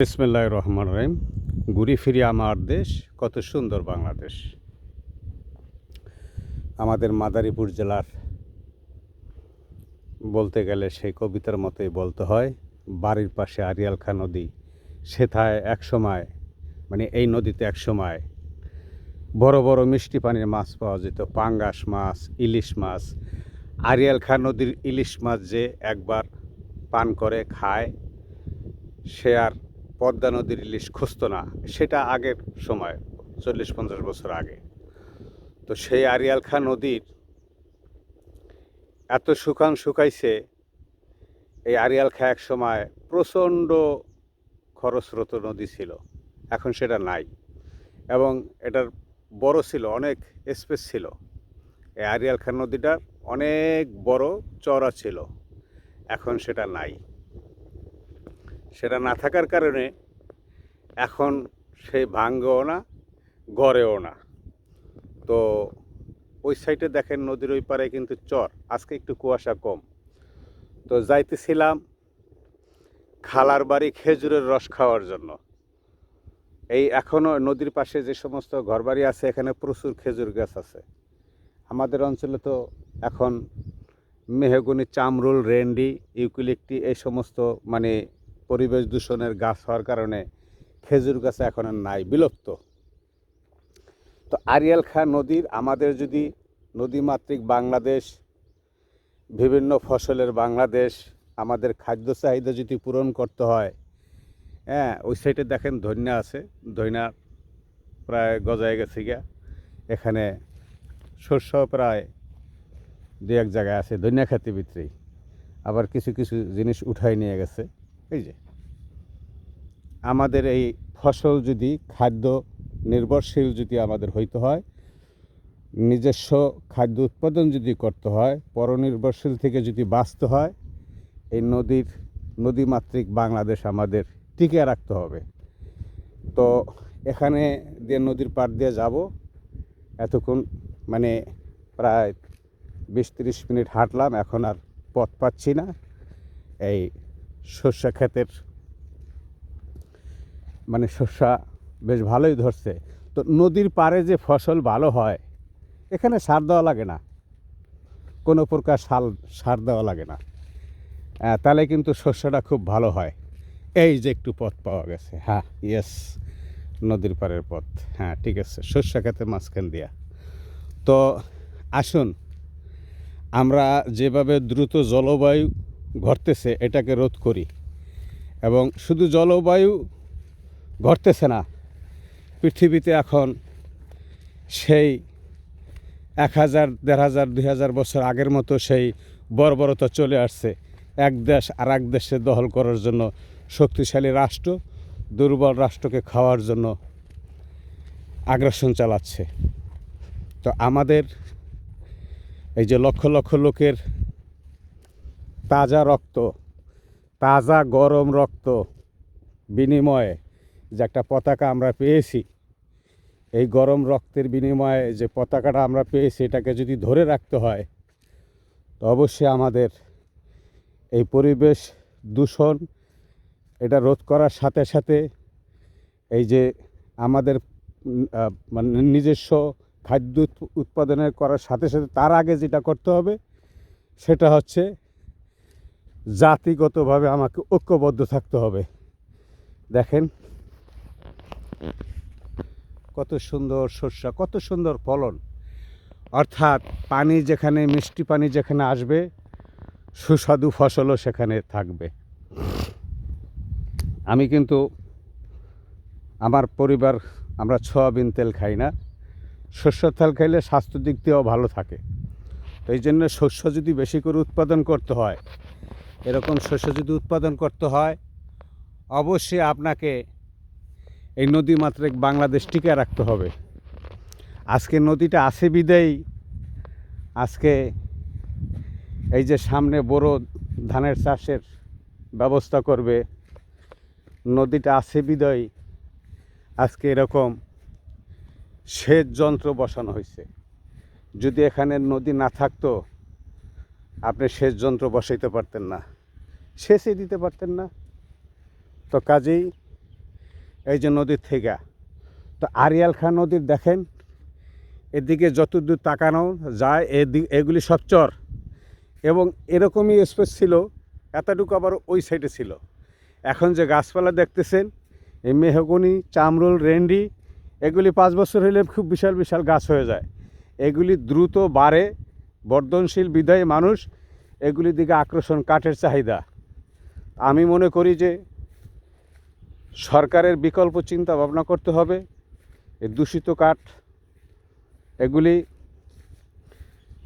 বিসমুল্লাহ রহমান রহিম। ঘুরি ফিরি আমার দেশ, কত সুন্দর বাংলাদেশ। আমাদের মাদারীপুর জেলার বলতে গেলে সেই কবিতার মতোই বলতে হয়, বাড়ির পাশে আরিয়াল খা নদী, সেথায় এক সময় মানে এই নদীতে এক সময় বড় বড় মিষ্টি পানির মাছ পাওয়া যেত, পাঙ্গাস মাছ, ইলিশ মাছ। আরিয়াল খা নদীর ইলিশ মাছ যে একবার পান করে, খায়, সে আর পদ্মা নদীর ইলিশ খুঁজতো না। সেটা আগের সময়, চল্লিশ পঞ্চাশ বছর আগে। তো সেই আরিয়াল খা নদীর এত শুকান শুকাইছে, এই আরিয়াল খা এক সময় প্রচণ্ড খরস্রোত নদী ছিল। এখন সেটা নাই। এবং এটার বড় ছিল, অনেক স্পেস ছিল। এই আরিয়াল খা নদীটার অনেক বড় চড়া ছিল। এখন সেটা নাই। সেটা না থাকার কারণে এখন সেই ভাঙ্গেও না, গড়েও না। তো ওই সাইডে দেখেন নদীর ওই পারে কিন্তু চর, আজকে একটু কুয়াশা কম। তো যাইতেছিলাম খালার বাড়ি খেজুরের রস খাওয়ার জন্য। এই এখনও নদীর পাশে যে সমস্ত ঘরবাড়ি আছে, এখানে প্রচুর খেজুর গাছ আছে। আমাদের অঞ্চলে তো এখন মেহগুনি, চামরুল, রেন্ডি ইউক্যালিপটি এই সমস্ত মানে পরিবেশ দূষণের গাছ হওয়ার কারণে খেজুর গাছ এখন আর নাই, বিলুপ্ত। তো আরিয়াল খা নদীর, আমাদের যদি নদীমাতৃক বাংলাদেশ, বিভিন্ন ফসলের বাংলাদেশ, আমাদের খাদ্য চাহিদা যদি পূরণ করতে হয় হ্যাঁ ওই সাইডে দেখেন ধন্যা আছে, ধন্যা প্রায় গজায় গেছে গিয়া। এখানে শস্য প্রায় দু এক জায়গায় আছে, ধন্যা খাতে ভিতরেই। আবার কিছু কিছু জিনিস উঠাই নিয়ে গেছে। এই যে, আমাদের এই ফসল যদি খাদ্য নির্ভরশীল যদি আমাদের হইতে হয়, নিজস্ব খাদ্য উৎপাদন যদি করতে হয়, পরনির্ভরশীল থেকে যদি বাঁচতে হয়, এই নদীর নদীমাতৃক বাংলাদেশ আমাদের টিকে রাখতে হবে। তো এখানে দিয়ে নদীর পাড় দিয়ে যাব। এতক্ষণ মানে প্রায় বিশ তিরিশ মিনিট হাঁটলাম, এখন আর পথ পাচ্ছি না। এই শস্য ক্ষেতের মানে শস্যা বেশ ভালোই ধরছে। তো নদীর পাড়ে যে ফসল ভালো হয়, এখানে সার দেওয়া লাগে না। কোনো প্রকার সার সার দেওয়া লাগে না। তাহলে কিন্তু শস্যটা খুব ভালো হয়। এই যে একটু পথ পাওয়া গেছে। হ্যাঁ ইয়েস নদীর পাড়ের পথ। হ্যাঁ ঠিক আছে শস্য খেতে মাঝখান দিয়া। তো আসুন, আমরা যেভাবে দ্রুত জলবায়ু ঘটতেছে, এটাকে রোধ করি। এবং শুধু জলবায়ু ঘটতেছে না, পৃথিবীতে এখন সেই এক হাজার, দেড় হাজার, দুই হাজার বছর আগের মতো সেই বর্বরতা চলে আসছে। এক দেশ আর এক দেশে দখল করার জন্য শক্তিশালী রাষ্ট্র, দুর্বল রাষ্ট্রকে খাওয়ার জন্য আগ্রাসন চালাচ্ছে। তো আমাদের এই যে লক্ষ লক্ষ লোকের তাজা রক্ত, তাজা গরম রক্ত বিনিময়ে যে একটা পতাকা আমরা পেয়েছি, এই গরম রক্তের বিনিময়ে যে পতাকাটা আমরা পেয়েছি, এটাকে যদি ধরে রাখতে হয়, তো অবশ্যই আমাদের এই পরিবেশ দূষণ এটা রোধ করার সাথে সাথে এই যে আমাদের মানে নিজস্ব খাদ্য উৎপাদনের করার সাথে সাথে তার আগে যেটা করতে হবে, সেটা হচ্ছে জাতিগতভাবে আমাকে ঐক্যবদ্ধ থাকতে হবে। দেখেন। কত সুন্দর শস্য কত সুন্দর ফলন। অর্থাৎ পানি যেখানে, মিষ্টি পানি যেখানে আসবে, সুস্বাদু ফসলও সেখানে থাকবে। আমি কিন্তু আমার পরিবার, আমরা সয়াবিন তেল খাই না। শস্য তেল খাইলে স্বাস্থ্য দিক দিয়েও ভালো থাকে। তো এই জন্য শস্য যদি বেশি করে উৎপাদন করতে হয় এরকম শস্য যদি উৎপাদন করতে হয়, অবশ্যই আপনাকে এই নদী মাত্রিক বাংলাদেশ টিকে রাখতে হবে। আজকে নদীটা আছে বিদেই, আজকে এই যে সামনে বড় ধানের চাষের ব্যবস্থা করবে, নদীটা আছে বিদয় আজকে এরকম সেচ যন্ত্র বসানো হয়েছে। যদি এখানে নদী না থাকতো, আপনি সেচ যন্ত্র বসাইতে পারতেন না। সেচে দিতে পারতেন না। তো কাজেই এই যে নদীর থেকে তো আরিয়াল খান নদীর দেখেন, এদিকে যতদূর তাকানো যায় এদিক এগুলি সব চর। এবং এরকমই স্পেস ছিল, এতটুকু আবার ওই সাইডে ছিল। এখন যে গাছপালা দেখতেছেন, এই মেহগনি, চামরুল, রেন্ডি, এগুলি পাঁচ বছর হলে খুব বিশাল বিশাল গাছ হয়ে যায়। এগুলি দ্রুত বাড়ে, বর্ধনশীল বিদায় মানুষ এগুলির দিকে আকর্ষণ, কাঠের চাহিদা। আমি মনে করি যে সরকারের বিকল্প চিন্তা ভাবনা করতে হবে। এই দূষিত কাঠ, এগুলি,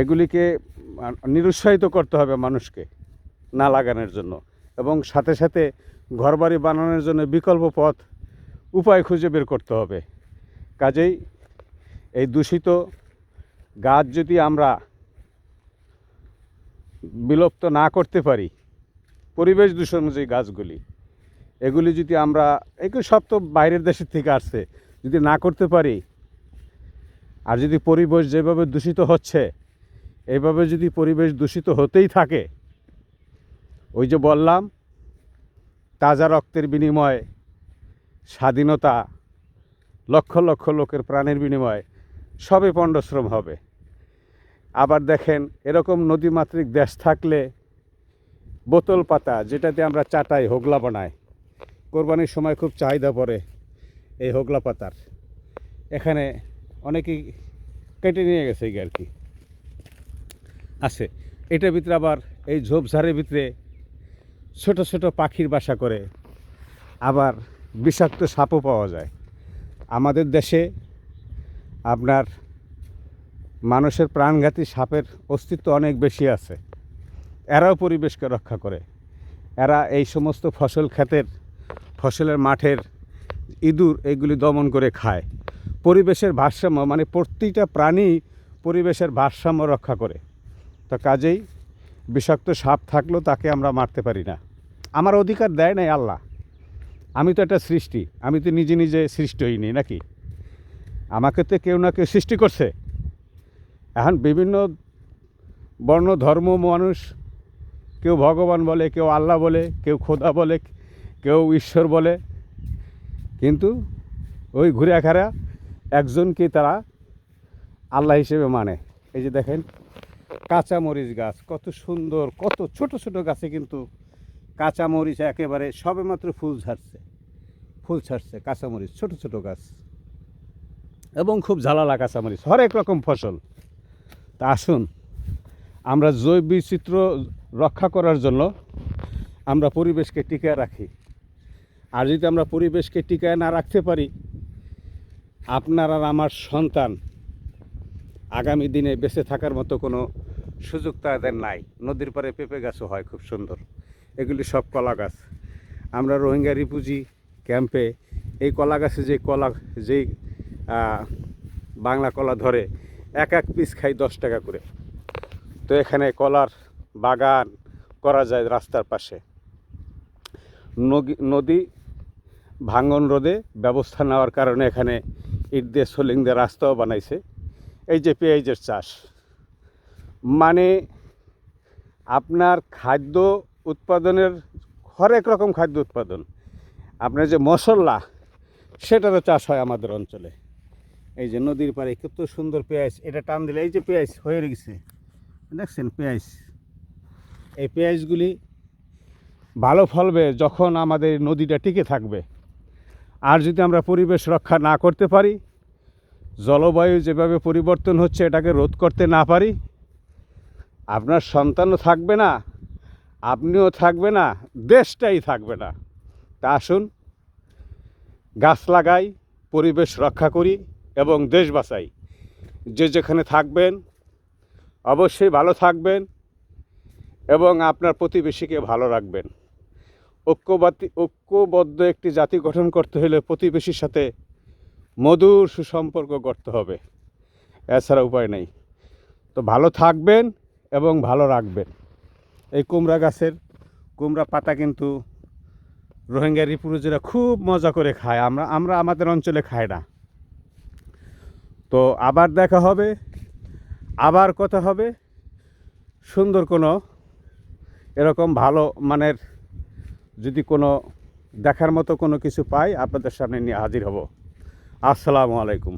এগুলিকে নিরুৎসাহিত করতে হবে মানুষকে না লাগানোর জন্য। এবং সাথে সাথে ঘরবাড়ি বানানোর জন্য বিকল্প পথ, উপায় খুঁজে বের করতে হবে। কাজেই এই দূষিত গাছ যদি আমরা বিলুপ্ত না করতে পারি পরিবেশ দূষণ যে গাছগুলি, এগুলি যদি আমরা, এগুলো সব তো বাইরের দেশের থেকে আসছে, যদি না করতে পারি, আর যদি পরিবেশ যেভাবে দূষিত হচ্ছে এইভাবে যদি পরিবেশ দূষিত হতেই থাকে, ওই যে বললাম, তাজা রক্তের বিনিময়ে স্বাধীনতা, লক্ষ লক্ষ লোকের প্রাণের বিনিময়ে সবে পণ্ডশ্রম হবে। আবার দেখেন, এরকম নদীমাতৃক দেশ থাকলে বোতল পাতা, যেটাতে আমরা চাটাই, হোগলা বানাই। কোরবানির সময় খুব চাহিদা পড়ে এই হোগলা পাতার। এখানে অনেকেই কেটে নিয়ে গেছে এই আর কি আছে। এটার ভিতরে আবার এই ঝোপঝাড়ের ভিতরে ছোট ছোট পাখির বাসা করে আবার বিষাক্ত সাপও পাওয়া যায়। আমাদের দেশে আপনার মানুষের প্রাণঘাতী সাপের অস্তিত্ব অনেক বেশি আছে। এরাও পরিবেশকে রক্ষা করে। এরা এই সমস্ত ফসল ক্ষেতের, ফসলের মাঠের ইঁদুর এগুলি দমন করে খায়। পরিবেশের ভারসাম্য মানে প্রতিটা প্রাণী পরিবেশের ভারসাম্য রক্ষা করে। তো কাজেই বিষাক্ত সাপ থাকলেও তাকে আমরা মারতে পারি না। আমার অধিকার দেয় নাই আল্লাহ। আমি তো একটা সৃষ্টি, আমি তো নিজে নিজে সৃষ্টি হইনি নাকি? আমাকে তো কেউ না কেউ সৃষ্টি করছে। এখন বিভিন্ন বর্ণ, ধর্ম, মানুষ কেউ ভগবান বলে, কেউ আল্লাহ বলে, কেউ খোদা বলে, কেউ ঈশ্বর বলে। কিন্তু ওই ঘুরে খারা একজনকে তারা আল্লাহ হিসেবে মানে। এই যে দেখেন, কাঁচামরিচ গাছ, কত সুন্দর, কত ছোট ছোট গাছে কিন্তু কাঁচা মরিচ একেবারে সবেমাত্র ফুল ছাড়ছে ফুল ছাড়ছে কাঁচামরিচ, ছোট ছোট গাছ। এবং খুব ঝালালা কাঁচামরিচ, হরেক রকম ফসল। তা আসুন, আমরা জৈব বৈচিত্র্য রক্ষা করার জন্য আমরা পরিবেশকে টিকায় রাখি। আর যদি আমরা পরিবেশকে টিকায় না রাখতে পারি, আপনার আর আমার সন্তান আগামী দিনে বেঁচে থাকার মতো কোনো সুযোগ তাদের নাই। নদীর পাড়ে পেঁপে গাছও হয় খুব সুন্দর। এগুলি সব কলা গাছ। আমরা রোহিঙ্গা রিপুজি ক্যাম্পে এই কলা গাছে যে কলা যেই বাংলা কলা ধরে, এক এক পিস খাই দশ টাকা করে। তো এখানে কলার বাগান করা যায় রাস্তার পাশে। নদী ভাঙন রোধে ব্যবস্থা নেওয়ার কারণে এখানে ইট দিয়ে সোলিং দিয়ে রাস্তাও বানাইছে। এই যে পেঁয়াজের চাষ। মানে আপনার খাদ্য উৎপাদনের হরেক রকম খাদ্য উৎপাদন। আপনার যে মশলা, সেটারও চাষ হয় আমাদের অঞ্চলে। এই যে নদীর পাড়ে কত সুন্দর পেঁয়াজ, এটা টান দিলে এই যে পেঁয়াজ হয়ে গেছে। দেখছেন পেঁয়াজ। এই পেঁয়াজগুলি ভালো ফলবে যখন আমাদের নদীটা টিকে থাকবে। আর যদি আমরা পরিবেশ রক্ষা না করতে পারি, জলবায়ু যেভাবে পরিবর্তন হচ্ছে এটাকে রোধ করতে না পারি, আপনার সন্তানও থাকবে না, আপনিও থাকবে না, দেশটাই থাকবে না। তা আসুন, গাছ লাগাই, পরিবেশ রক্ষা করি এবং দেশ বাঁচাই। যে যেখানে থাকবেন, অবশ্যই ভালো থাকবেন। এবং আপনার প্রতিবেশীকে ভালো রাখবেন। ঐক্যবাদী ঐক্যবদ্ধ একটি জাতি গঠন করতে হলে প্রতিবেশীর সাথে মধুর সুসম্পর্ক গড়তে হবে। এছাড়া উপায় নেই। তো ভালো থাকবেন এবং ভালো রাখবেন। এই কুমড়া গাছের কুমড়া পাতা কিন্তু রোহিঙ্গা রিপুরুজেরা খুব মজা করে খায়। আমরা আমরা আমাদের অঞ্চলে খাই না। তো আবার দেখা হবে। আবার কথা হবে। সুন্দর কোনো এরকম ভালো মানের যদি কোনো দেখার মতো কোনো কিছু পাই, আপনাদের সামনে নিয়ে হাজির হব। আসসালামু আলাইকুম।